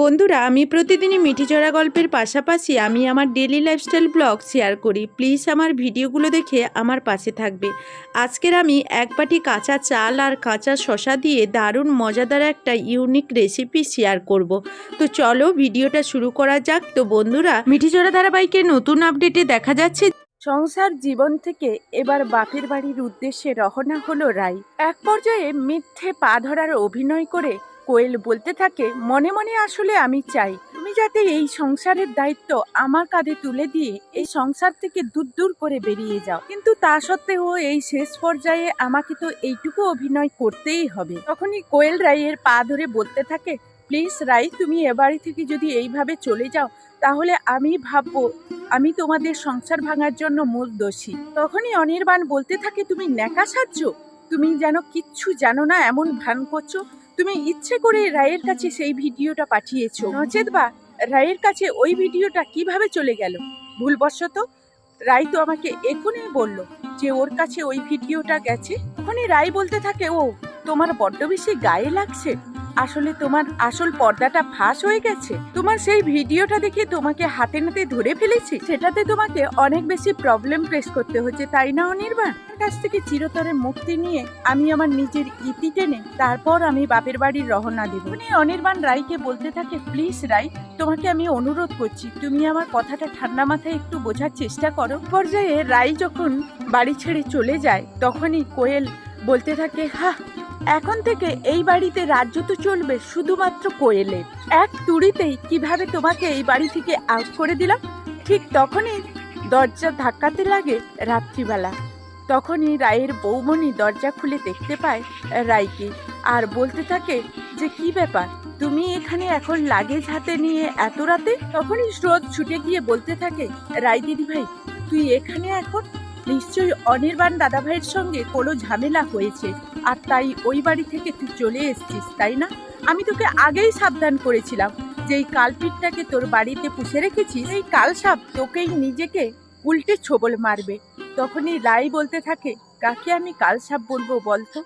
বন্ধুরা, আমি প্রতিদিনই মিঠিচড়া গল্পের পাশাপাশি আমি আমার ডেলি লাইফস্টাইল ব্লগ শেয়ার করি। প্লিজ আমার ভিডিওগুলো দেখে আমার পাশে থাকবে। আজকের আমি এক বাটি কাঁচা চাল আর কাঁচা শশা দিয়ে দারুণ মজাদার একটা ইউনিক রেসিপি শেয়ার করব। তো চলো ভিডিওটা শুরু করা যাক। তো বন্ধুরা, মিঠিচড়া ধারাবাহিকের নতুন আপডেটে দেখা যাচ্ছে। সংসার জীবন থেকে এবার বাপের বাড়ির উদ্দেশ্যে রওনা হলো রাই। এক পর্যায়ে মিথ্যে পা ধরার অভিনয় করে কোয়েল বলতে থাকে, মনে মনে আসলে আমি চাই। তুমি যাতে এই সংসারের দায়িত্ব আমার কাঁধে তুলে দিয়ে এই সংসার থেকে দূর দূর করে বেরিয়ে যাও। কিন্তু তা সত্ত্বেও এই শেষ পর্যায়ে আমাকে তো এইটুকু অভিনয় করতেই হবে। তখনই কোয়েল রাইয়ের পা ধরে বলতে থাকে, প্লিজ রাই তুমি এ বাড়ি থেকে যদি এইভাবে চলে যাও, তাহলে আমি ভাববো, আমি তোমাদের সংসার ভাঙার জন্য মূল দোষী। তখনই অনির্বাণ বলতে থাকে, তুমি ন্যাকা সাহায্য তুমি যেন কিচ্ছু জানো না, এমন ভান করছ? তুমি ইচ্ছে করে রায়ের কাছে সেই ভিডিওটা পাঠিয়েছো। নচেত বা রায়ের কাছে ওই ভিডিওটা কীভাবে চলে গেল? ভুলবশত রায় তো আমাকে এখনই বলল যে ওর কাছে ওই ভিডিওটা গেছে। ওখানে রায় বলতে থাকে, ও, তোমার বড্ড বেশি গায়ে লাগছে। আসলে তোমার আসল পর্দাটা ফাঁস হয়ে গেছে। তোমার সেই ভিডিওটা দেখে তোমাকে হাতে নাতে ধরে ফেলেছি। সেটাতে তোমাকে অনেক বেশি প্রবলেম ফেস করতে হচ্ছে, তাই না, অনির্বাণ? কাছ থেকে চিরতরে মুক্তি নিয়ে আমি আমার নিজের ইতি টেনে তারপর আমি বাপের বাড়ির রহনা দেব। উনি অনির্বাণ রায়কে বলতে থাকে, প্লিজ রাই তোমাকে আমি অনুরোধ করছি, তুমি আমার কথাটা ঠান্ডা মাথায় একটু বোঝার চেষ্টা করো। পর্যায়ে রাই যখন বাড়ি ছেড়ে চলে যায়, তখনই কোয়েল বলতে থাকে হা এখন থেকে এই বাড়িতে রাজ্য তো চলবে, শুধুমাত্র কোয়েলের এক তুড়িতেই কীভাবে তোমাকে এই বাড়ি থেকে আউট করে দিলাম? ঠিক তখনই দরজা ধাক্কাতে লাগে রাত্রিবেলা। তখনই রায়ের বৌমণি দরজা খুলে দেখতে পায় রায়কে আর বলতে থাকে, যে কি ব্যাপার? তুমি এখানে এখন লাগেজ হাতে নিয়ে এত রাতে? তখনই স্রোত ছুটে গিয়ে বলতে থাকে, রায় দিদি ভাই তুই এখানে এখন নিশ্চয়ই অনির্বাণ দাদাভাইয়ের সঙ্গে কোনো ঝামেলা হয়েছে। আর তাই ওই বাড়ি থেকে তুই চলে এসছিস, তাই না? আমি তোকে আগেই সাবধান করেছিলাম যে এই কালপিটটাকে তোর বাড়িতে পুষে রেখেছিস, এই কালসাপ তোকেই নিজেকে উল্টে ছোবল মারবে। তখনই রাই বলতে থাকে, কাকে আমি কালসাপ বলব বলতো?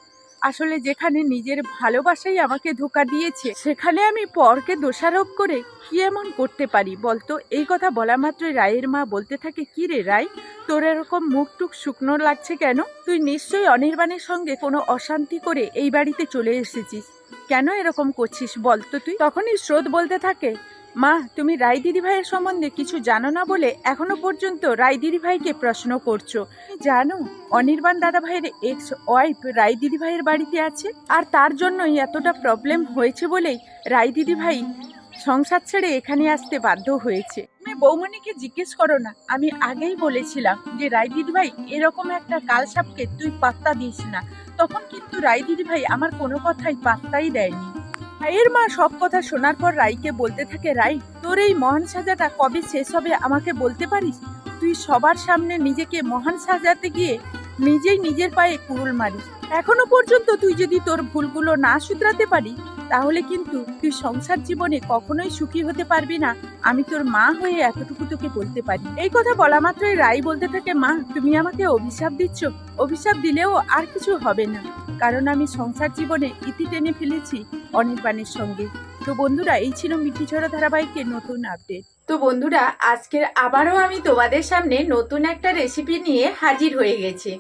আসলে যেখানে নিজের ভালোবাসাই আমাকে ধোকা দিয়েছে, সেখানে আমি পরকে দোষারোপ করে কি এমন করতে পারি বলতো? এই কথা বলা মাত্রই রায়ের মা বলতে থাকে, কি রে রায়, তোর এরকম মুখ টুক শুকনো লাগছে কেন? তুই নিশ্চয়ই অনির্বাণের সঙ্গে কোনো অশান্তি করে এই বাড়িতে চলে এসেছিস। কেন এরকম করছিস বলতো তুই? তখনই স্রোত বলতে থাকে মা, তুমি রায় দিদি ভাইয়ের সম্বন্ধে কিছু জানো না বলে এখনও পর্যন্ত রায় দিদি ভাইকে প্রশ্ন করছ। জানো, অনির্বাণ দাদা ভাইয়ের এক্স ওয়াইফ রায় দিদি ভাইয়ের বাড়িতে আছে আর তার জন্যই এতটা প্রবলেম হয়েছে বলেই রায় দিদি ভাই সংসার ছেড়ে এখানে আসতে বাধ্য হয়েছে। তুমি বৌমণিকে জিজ্ঞেস করো না, আমি আগেই বলেছিলাম যে রায় দিদি ভাই এরকম একটা কালসাপকে তুই পাত্তা দিস না। তখন কিন্তু রায় দিদি ভাই আমার কোনো কথাই পাত্তাই দেয়নি। রায়ের মা সব কথা শোনার পর রাইকে বলতে থাকে, রাই, তোর এই মহান সাজাটা কবে শেষ হবে আমাকে বলতে পারিস? তুই সবার সামনে নিজেকে মহান সাজাতে গিয়ে নিজেই নিজের পায়ে কুড়ুল মারিস। এখনও পর্যন্ত তুই যদি তোর ভুলগুলো না শুধরাতে পারি, তাহলে কিন্তু তুই সংসার জীবনে কখনোই সুখী হতে পারবি না। আমি তোর মা হয়ে এতটুকু তোকে বলতে পারি। এই কথা বলা মাত্রই রাই বলতে থাকে, মা, তুমি আমাকে অভিশাপ দিচ্ছ। অভিশাপ দিলেও আর কিছু হবে না। কারণ আমি সংসার জীবনে ইতি টেনে ফেলেছি অনির্বাণের সঙ্গে। তো বন্ধুরা এই ছিল মিঠিঝরা ধারাবাহিকের নতুন আপডেট তো বন্ধুরা আজকের আবারও আমি তোমাদের সামনে নতুন একটা রেসিপি নিয়ে হাজির হয়ে গেছি।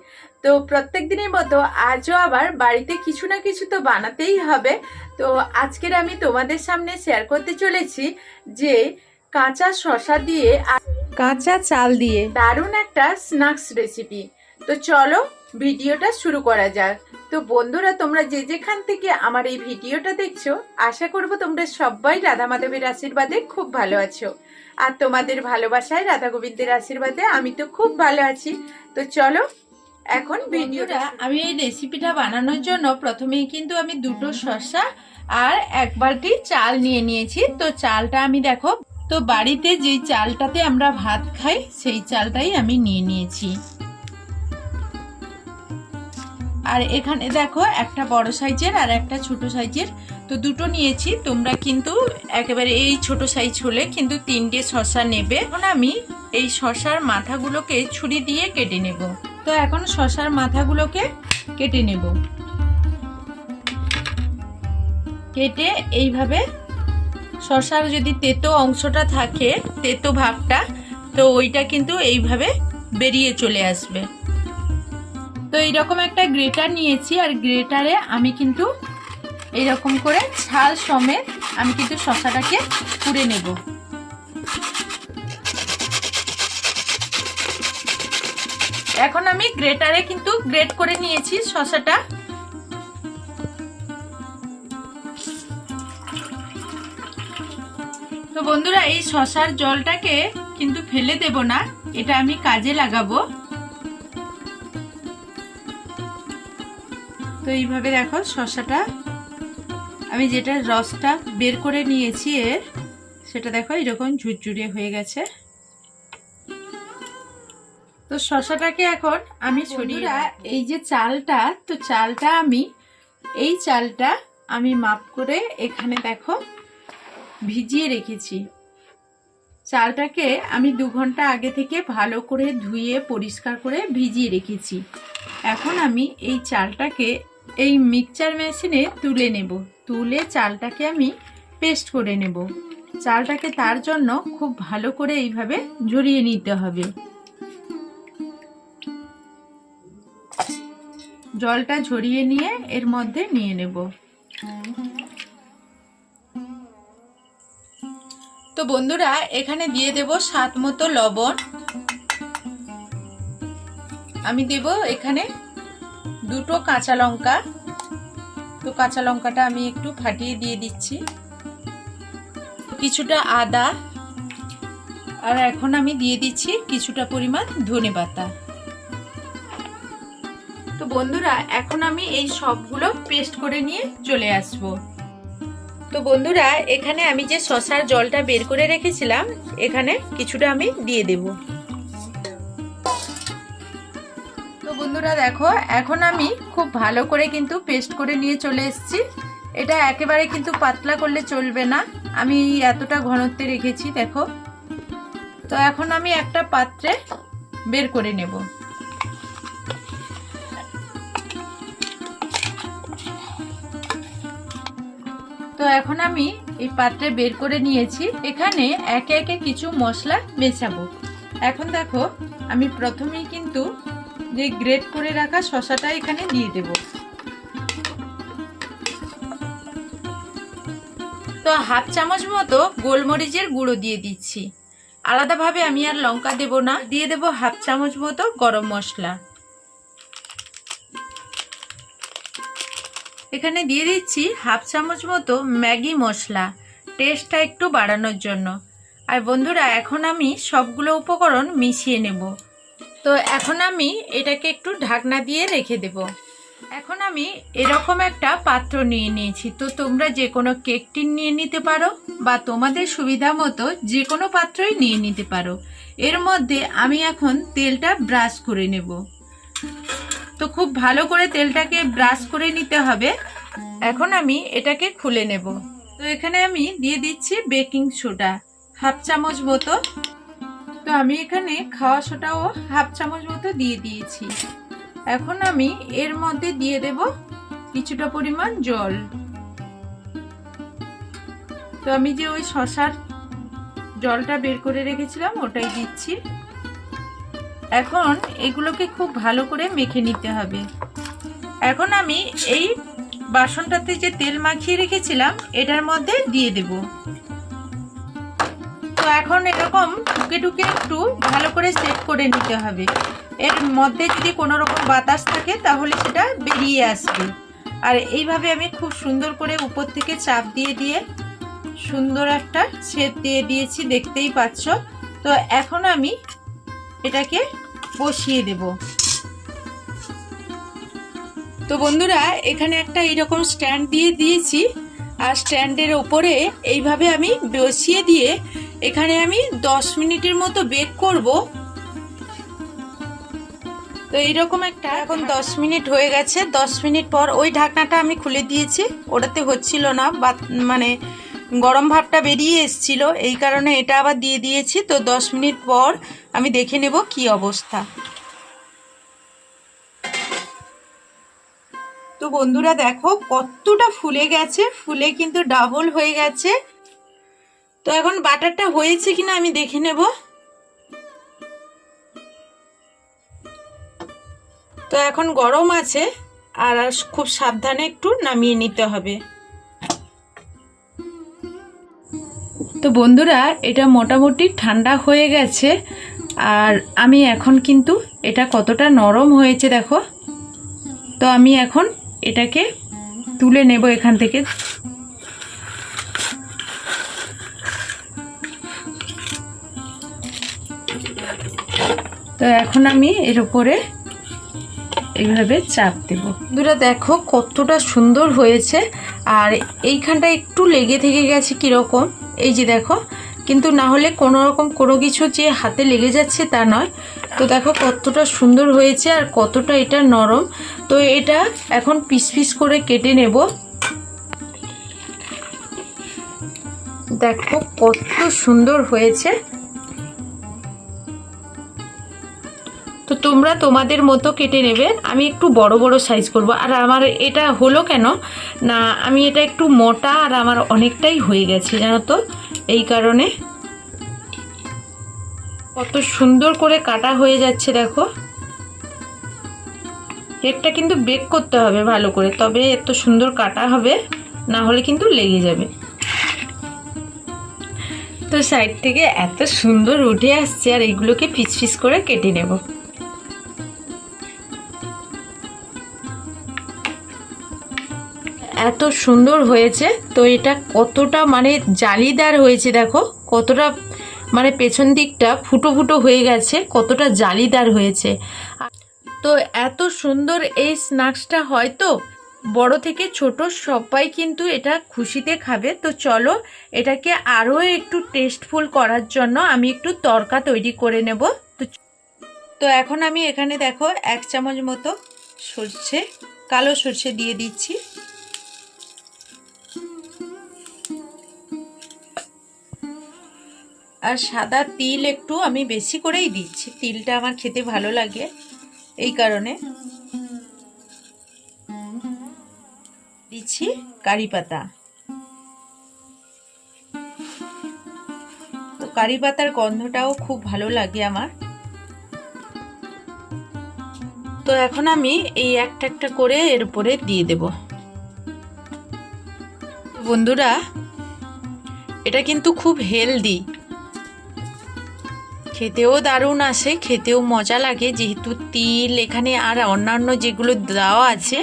তো প্রত্যেক দিনের মতো আজও আবার বাড়িতে কিছু না কিছু তো বানাতেই হবে। তো আজকের আমি তোমাদের সামনে শেয়ার করতে চলেছি যে কাঁচা শশা দিয়ে কাঁচা চাল দিয়ে। দারুণ একটা স্ন্যাক্স রেসিপি তো চলো ভিডিওটা শুরু করা যাক। তো বন্ধুরা তোমরা যে যেখান থেকে আমার এই ভিডিওটা দেখছ আশা করব তোমরা সবাই রাধা মাধবের আশীর্বাদে খুব ভালো আছো। আর তোমাদের ভালোবাসায় রাধা গোবিন্দের আশীর্বাদে আমি তো খুব ভালো আছি। তো চলো এখন ভিডিওটা আমি এই রেসিপিটা বানানোর জন্য প্রথমেই কিন্তু আমি দুটো শসা আর এক বালতি চাল নিয়ে নিয়েছি। তো চালটা আমি দেখো তো বাড়িতে যেই চালটাতে আমরা ভাত খাই সেই চালটাই আমি নিয়ে নিয়েছি। আর এখানে দেখো একটা বড় সাইজের আর একটা ছোট সাইজের। তো দুটো নিয়েছি, তোমরা কিন্তু একেবারে এই ছোট সাইজ হলে কিন্তু তিনটে শশা নেবে। এখন আমি এই শশার মাথাগুলোকে ছুরি দিয়ে কেটে নেব। তো এখন শশার মাথাগুলোকে কেটে নেব। কেটে এইভাবে শশার যদি তেতো অংশটা থাকে, তেতো ভাবটা তো ওইটা কিন্তু এইভাবে বেরিয়ে চলে আসবে। তো এইরকম একটা গ্রেটার নিয়েছি আর গ্রেটারে আমি কিন্তু এইরকম করে ছাল সমেত আমি কিন্তু শশাটাকে পুড়ে নেব। এখন আমি গ্রেটারে কিন্তু গ্রেট করে নিয়েছি শশাটা। তো বন্ধুরা, এই শশার জলটাকে কিন্তু ফেলে দেব না, এটা আমি কাজে লাগাবো। তো এইভাবে দেখো শশাটা আমি যেটা রসটা বের করে নিয়েছি এর সেটা দেখো এরকম ঝুরঝুরে হয়ে গেছে। তো শশাটাকে এখন আমি ছড়িয়ে এই যে চালটা তো চালটা আমি এই চালটা আমি মাপ করে এখানে দেখো ভিজিয়ে রেখেছি। চালটাকে আমি দু ঘণ্টা আগে থেকে ভালো করে ধুয়ে পরিষ্কার করে ভিজিয়ে রেখেছি। এখন আমি এই চালটাকে এই মিক্সচার মেশিনে তুলে নেব। তুলে চালটাকে আমি পেস্ট করে নেব। চালটাকে তার জন্য খুব ভালো করে এইভাবে ঝরিয়ে নিতে হবে। জলটা ঝরিয়ে নিয়ে এর মধ্যে নিয়ে নেব। তো বন্ধুরা, এখানে দিয়ে দেব স্বাদ মতো লবণ। আমি দেব এখানে দুটো কাঁচা লঙ্কা। তো কাঁচা লঙ্কাটা আমি একটু ফাটিয়ে দিয়ে দিচ্ছি। কিছুটা আদা। আর এখন আমি দিয়ে দিচ্ছি কিছুটা পরিমাণ ধনে পাতা। তো বন্ধুরা, এখন আমি এই সবগুলো পেস্ট করে নিয়ে চলে আসব। তো বন্ধুরা, এখানে আমি যে শশার জলটা বের করে রেখেছিলাম, এখানে কিছুটা আমি দিয়ে দেব। বন্ধুরা দেখো, এখন আমি খুব ভালো করে কিন্তু পেস্ট করে নিয়ে চলে এসেছি। এটা একেবারে কিন্তু পাতলা করলে চলবে না। আমি এতটা ঘনত্বে রেখেছি, দেখো। তো এখন আমি একটা পাত্রে বের করে নেব। তো এখন আমি এই পাত্রে বের করে নিয়েছি। এখানে একে একে কিছু মশলা মেশাবো। এখন দেখো, আমি প্রথমেই কিন্তু যে গ্রেট করে রাখা শশাটা এখানে দিয়ে দেব। তো হাফ চামচ মতো গোলমরিচের গুঁড়ো দিয়ে দিচ্ছি। আলাদাভাবে আমি আর লঙ্কা দেব না, দিয়ে দেব হাফ চামচ মতো গরম মশলা। এখানে দিয়ে দিচ্ছি হাফ চামচ মতো ম্যাগি মশলা টেস্টটা একটু বাড়ানোর জন্য। আর বন্ধুরা, এখন আমি সবগুলো উপকরণ মিশিয়ে নেব। তো এখন আমি এটাকে একটু ঢাকনা দিয়ে রেখে দেব। এখন আমি এরকম একটা পাত্র নিয়ে নিয়েছি। তো তোমরা যে কোনো কেক টিন নিয়ে নিতে পারো বা তোমাদের সুবিধা মতো যে কোনো পাত্রই নিয়ে নিতে পারো। এর মধ্যে আমি এখন তেলটা ব্রাশ করে নেব। তো খুব ভালো করে তেলটাকে ব্রাশ করে নিতে হবে। এখন আমি এটাকে খুলে নেব। তো এখানে আমি দিয়ে দিচ্ছি বেকিং সোডা, হাফ চামচ মতো। তো আমি এখানে খাওয়া সোটাও হাফ চামচ মতো দিয়ে দিয়েছি। এখন আমি এর মধ্যে দিয়ে দেব কিছুটা পরিমাণ জল। তো আমি যে ওই শশার জলটা বের করে রেখেছিলাম, ওটাই দিচ্ছি। এখন এগুলোকে খুব ভালো করে মেখে নিতে হবে। এখন আমি এই বাসনটাতে যে তেল মাখিয়ে রেখেছিলাম, এটার মধ্যে দিয়ে দেব। তো এখন এরকম টুকে টুকে একটু ভালো করে সেট করে নিতে হবে। এর মধ্যে যদি কোনো রকম বাতাস থাকে, তাহলে সেটা বেরিয়ে আসবে। আর এইভাবে আমি খুব সুন্দর করে উপর থেকে চাপ দিয়ে দিয়ে সুন্দর একটা ছেদ দিয়ে দিয়েছি, দেখতেই পাচ্ছ। তো এখন আমি এটাকে বসিয়ে দেব। তো বন্ধুরা, এখানে একটা এইরকম স্ট্যান্ড দিয়ে দিয়েছি। আর স্ট্যান্ডের ওপরে এইভাবে আমি বসিয়ে দিয়ে এখানে আমি দশ মিনিটের মতো বেক করব। তো এইরকম একটা এখন দশ মিনিট হয়ে গেছে। দশ মিনিট পর ওই ঢাকনাটা আমি খুলে দিয়েছি। ওটাতে হচ্ছিল না, বা মানে গরম ভাবটা বেরিয়ে এসছিল। এই কারণে এটা আবার দিয়ে দিয়েছি। তো দশ মিনিট পর আমি দেখে নেব কি অবস্থা। তো বন্ধুরা দেখো, কতটা ফুলে গেছে, ফুলে কিন্তু ডাবল হয়ে গেছে। তো এখন বাটারটা হয়েছে কিনা আমি দেখে নেব। তো এখন গরম আছে, আর খুব সাবধানে একটু নামিয়ে নিতে হবে। তো বন্ধুরা, এটা মোটামুটি ঠান্ডা হয়ে গেছে, আর আমি এখন কিন্তু এটা কতটা নরম হয়েছে দেখো। তো আমি এখন এটাকে তুলে নেব এখান থেকে। তো এখন আমি এর উপরে এইভাবে চাপ দেব। দুটা দেখো কতটা সুন্দর হয়েছে। আর এইখানটা একটু লেগে থেকে গেছে কীরকম? এই যে দেখো কিন্তু না হলে কোনো রকম কোনো কিছু যে হাতে লেগে যাচ্ছে তা নয়। তো দেখো কতটা সুন্দর হয়েছে আর কতটা এটা নরম। তো এটা এখন পিস পিস করে কেটে নেব। দেখো কত সুন্দর হয়েছে। তো তোমরা তোমাদের মতো কেটে নেবে। আমি একটু বড় বড় সাইজ করব। আর আমার এটা হলো কেন? না, আমি এটা একটু মোটা আর আমার অনেকটাই হয়ে গেছে, জানো তো? এই কারণে কত সুন্দর করে কাটা হয়ে যাচ্ছে, দেখো। কেকটা কিন্তু বেক করতে হবে ভালো করে, তবে এত সুন্দর কাটা হবে, না হলে কিন্তু লেগে যাবে। তো সাইড থেকে এত সুন্দর উঠে আসছে, আর এইগুলোকে পিস পিস করে কেটে নেব। এত সুন্দর হয়েছে। তো এটা কতটা মানে জালিদার হয়েছে দেখো, কতটা মানে পেছন দিকটা ফুটো ফুটো হয়ে গেছে, কতটা জালিদার হয়েছে। তো এত সুন্দর এই স্ন্যাক্সটা হয়তো বড় থেকে ছোট সবাই কিন্তু এটা খুশিতে খাবে। তো চলো, এটাকে আরও একটু টেস্টফুল করার জন্য আমি একটু তরকা তৈরি করে নেব। তো তো এখন আমি এখানে দেখো এক চামচ মতো সর্ষে, কালো সর্ষে দিয়ে দিচ্ছি। আর সাদা তিল একটু আমি বেশি করেই দিচ্ছি। তিলটা আমার খেতে ভালো লাগে এই কারণে। দিচ্ছি কারি পাতা। তো কারি পাতার গন্ধটাও খুব ভালো লাগে আমার। তো এখন আমি এই একটা একটা করে এর উপরে দিয়ে দেব। বন্ধুরা, এটা কিন্তু খুব হেলদি খেতেও দারুণ আসে, খেতেও মজা লাগে। যেহেতু তিল, এখানে আর অন্যান্য যেগুলো দেওয়া আছে।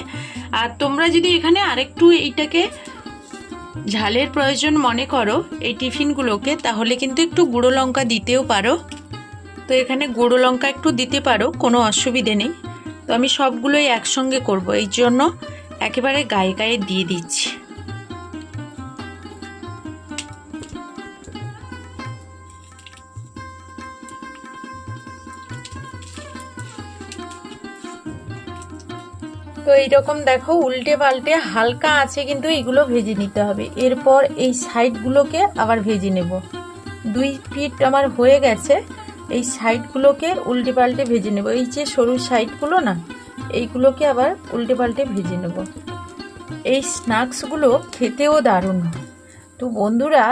আর তোমরা যদি এখানে আরেকটু এইটাকে ঝালের প্রয়োজন মনে করো, এই টিফিনগুলোকে, তাহলে কিন্তু একটু গুঁড়ো লঙ্কা দিতেও পারো। তো এখানে গুঁড়ো লঙ্কা একটু দিতে পারো, কোনো অসুবিধে নেই। তো আমি সবগুলোই একসঙ্গে করব এই জন্য একেবারে গায়ে গায়ে দিয়ে দিচ্ছি। এইরকম দেখো, উল্টে পাল্টে হালকা আছে কিন্তু এগুলো ভেজে নিতে হবে। এরপর এই সাইডগুলোকে আবার ভেজে নেব। দুই ফিট আমার হয়ে গেছে, এই সাইডগুলোকে উল্টে পাল্টে ভেজে নেব। এই যে সরু সাইডগুলো না, এইগুলোকে আবার উল্টে পাল্টে ভেজে নেব। এই স্ন্যাক্সগুলো খেতেও দারুণ। তো বন্ধুরা,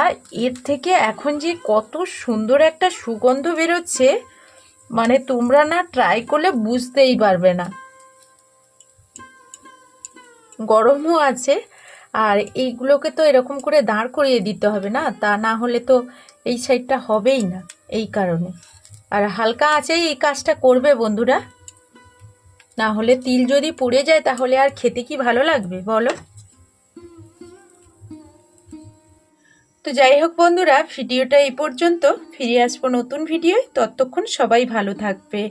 এর থেকে এখন যে কত সুন্দর একটা সুগন্ধ বেরোচ্ছে মানে তোমরা না ট্রাই করলে বুঝতেই পারবে না। গরমও আছে, আর এইগুলোকে তো এরকম করে দাঁড় করিয়ে দিতে হবে না, তা না হলে তো এই সাইডটা হবেই না, এই কারণে। আর হালকা আছেই এই কাজটা করবে বন্ধুরা। না হলে তিল যদি পুড়ে যায়, তাহলে আর খেতে কি ভালো লাগবে, বলো? তো যাই হোক বন্ধুরা, ভিডিওটা এই পর্যন্ত। ফিরে আসব নতুন ভিডিওয়, ততক্ষণ সবাই ভালো থাকবে।